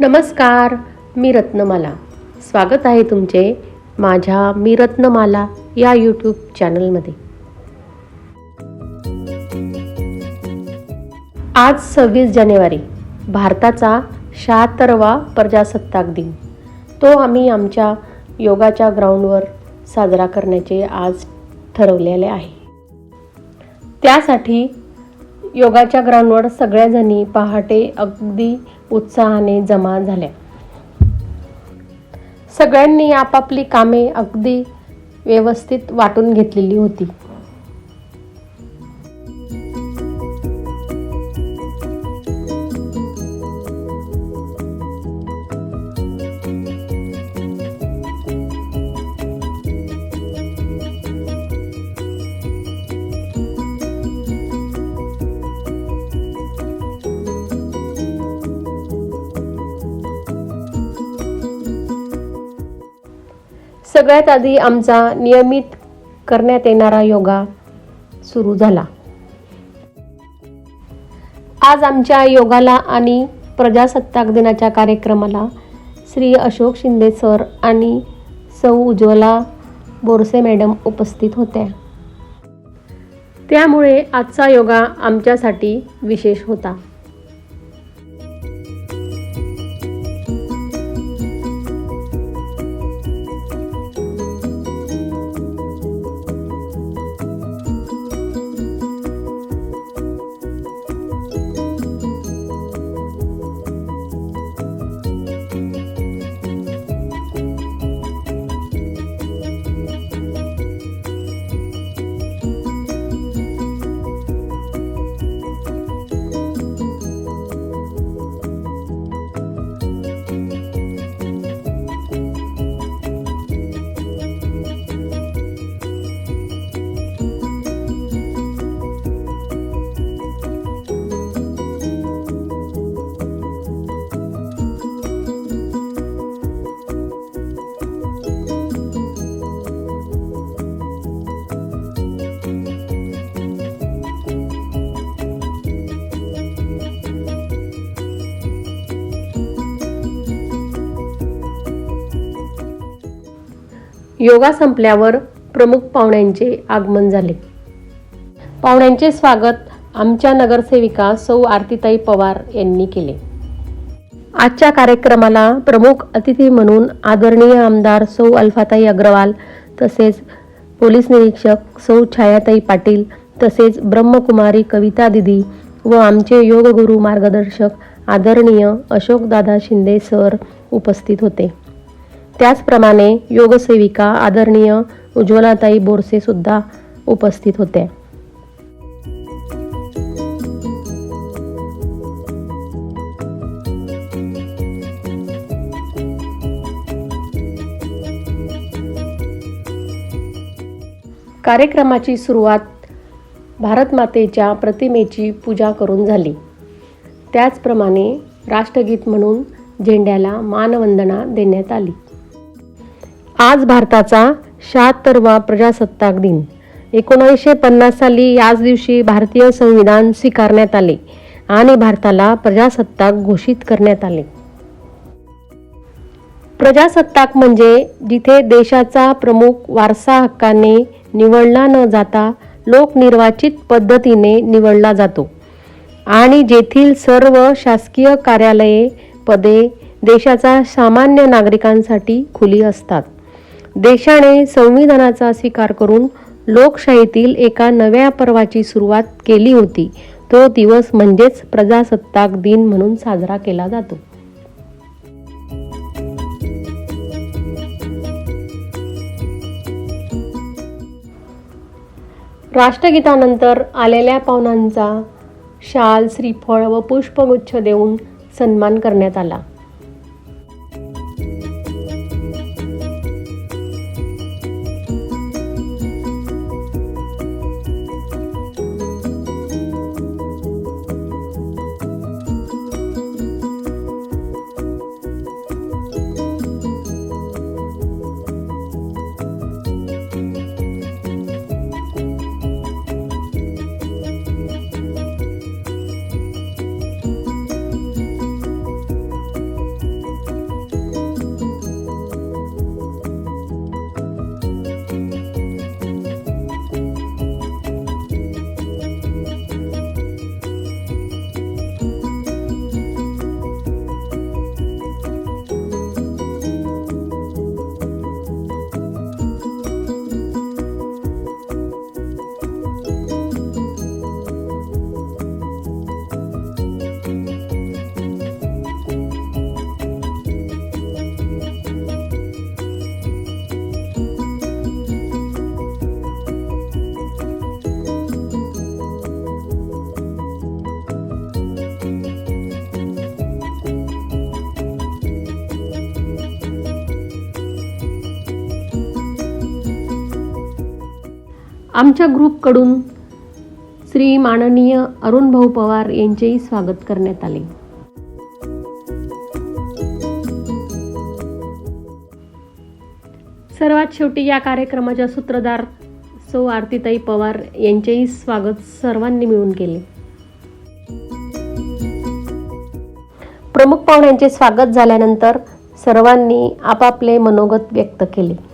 नमस्कार मी रत्नमाला. स्वागत आहे तुमचे माझ्या मी रत्नमाला या यूट्यूब चॅनलमध्ये आज सव्वीस जानेवारी भारताचा शहात्तरवा प्रजासत्ताक दिन. तो आम्ही आमच्या योगाच्या ग्राउंडवर साजरा करण्याचे आज ठरवलेले आहे. त्यासाठी योगाच्या ग्राउंडवर सगळ्याजणी पहाटे अगदी उत्साहाने जमा झाल्या. सगळ्यांनी आपापली कामे अगदी व्यवस्थित वाटून घेतलेली होती. सगळ्यात आधी आमचा नियमित करण्यात येणारा योगा सुरू झाला. आज आमच्या योगाला आणि प्रजासत्ताक दिनाच्या कार्यक्रमाला श्री अशोक शिंदे सर आणि सौ उज्ज्वला बोरसे मॅडम उपस्थित होत्या. त्यामुळे आजचा योगा आमच्यासाठी विशेष होता. योगा संपल्यावर प्रमुख पाहुण्यांचे आगमन झाले. पाहुण्यांचे स्वागत आमच्या नगरसेविका सौ आरतीताई पवार यांनी केले. आजच्या कार्यक्रमाला प्रमुख अतिथी म्हणून आदरणीय आमदार सौ अल्फाताई अग्रवाल तसेच पोलीस निरीक्षक सौ छायाताई पाटील तसेच ब्रह्मकुमारी कविता दिदी व आमचे योगगुरू मार्गदर्शक आदरणीय अशोकदादा शिंदे सर उपस्थित होते. त्याचप्रमाणे योगसेविका आदरणीय उज्ज्वलाताई बोरसे सुद्धा उपस्थित होत्या कार्यक्रमाची सुरुवात भारतमातेच्या प्रतिमेची पूजा करून झाली. त्याचप्रमाणे राष्ट्रगीत म्हणून झेंड्याला मानवंदना देण्यात आली. आज भारताचा शहात्तरवा प्रजासत्ताक दिन. एकोणीसशे पन्नास साली याच दिवशी भारतीय संविधान स्वीकारण्यात आले आणि भारताला प्रजासत्ताक घोषित करण्यात आले. प्रजासत्ताक म्हणजे जिथे देशाचा प्रमुख वारसा हक्काने निवडला न जाता लोकनिर्वाचित पद्धतीने निवडला जातो आणि जेथील सर्व शासकीय कार्यालये पदे देशाच्या सामान्य नागरिकांसाठी खुली असतात. देशाने संविधानाचा स्वीकार करून लोकशाहीतील एका नव्या पर्वाची सुरुवात केली होती. तो दिवस म्हणजेच प्रजासत्ताक दिन म्हणून साजरा केला जातो. राष्ट्रगीतानंतर आलेल्या पाहुण्यांचा शाल श्रीफळ व पुष्पगुच्छ देऊन सन्मान करण्यात आला. आमच्या ग्रुपकडून श्री माननीय अरुण भाऊ पवार यांचेही स्वागत करण्यात आले. सर्वात शेवटी या कार्यक्रमाच्या सूत्रधार सौ आरतीताई पवार यांचेही स्वागत सर्वांनी मिळून केले. प्रमुख पाहुण्यांचे स्वागत झाल्यानंतर सर्वांनी आपापले मनोगत व्यक्त केले.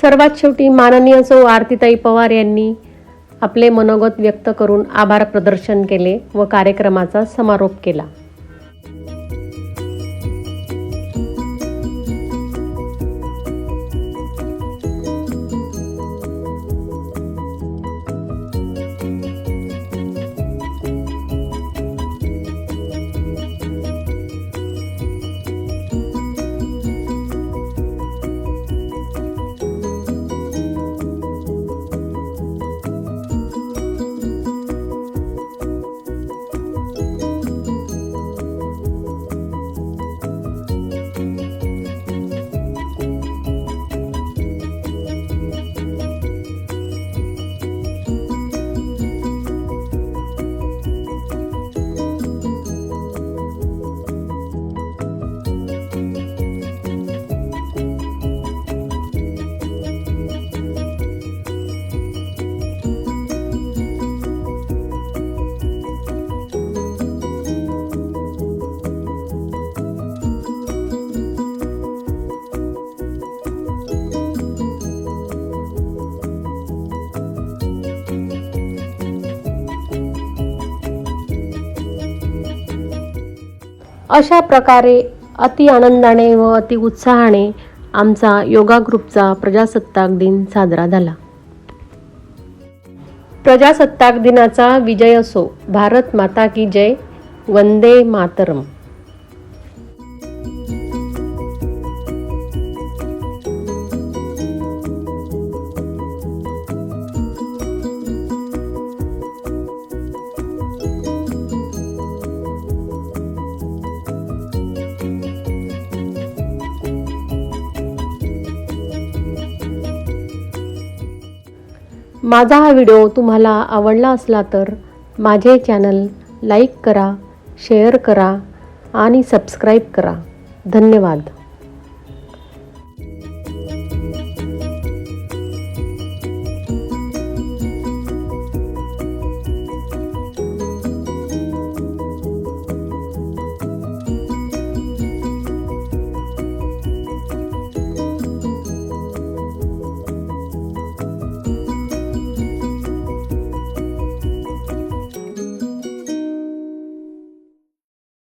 सर्वात शेवटी माननीय सौ आरतीताई पवार यांनी आपले मनोगत व्यक्त करून आभार प्रदर्शन केले व कार्यक्रमाचा समारोप केला. अशा प्रकारे अति आनंदाने व अति उत्साहाने आमचा योगा ग्रुपचा प्रजासत्ताक दिन साजरा झाला. प्रजासत्ताक दिनाचा विजय असो भारत माता की जय वंदे मातरम. माझा हा व्हिडिओ तुम्हाला आवडला असला तर माझे चॅनल लाईक करा शेअर करा आणि सबस्क्राईब करा. धन्यवाद.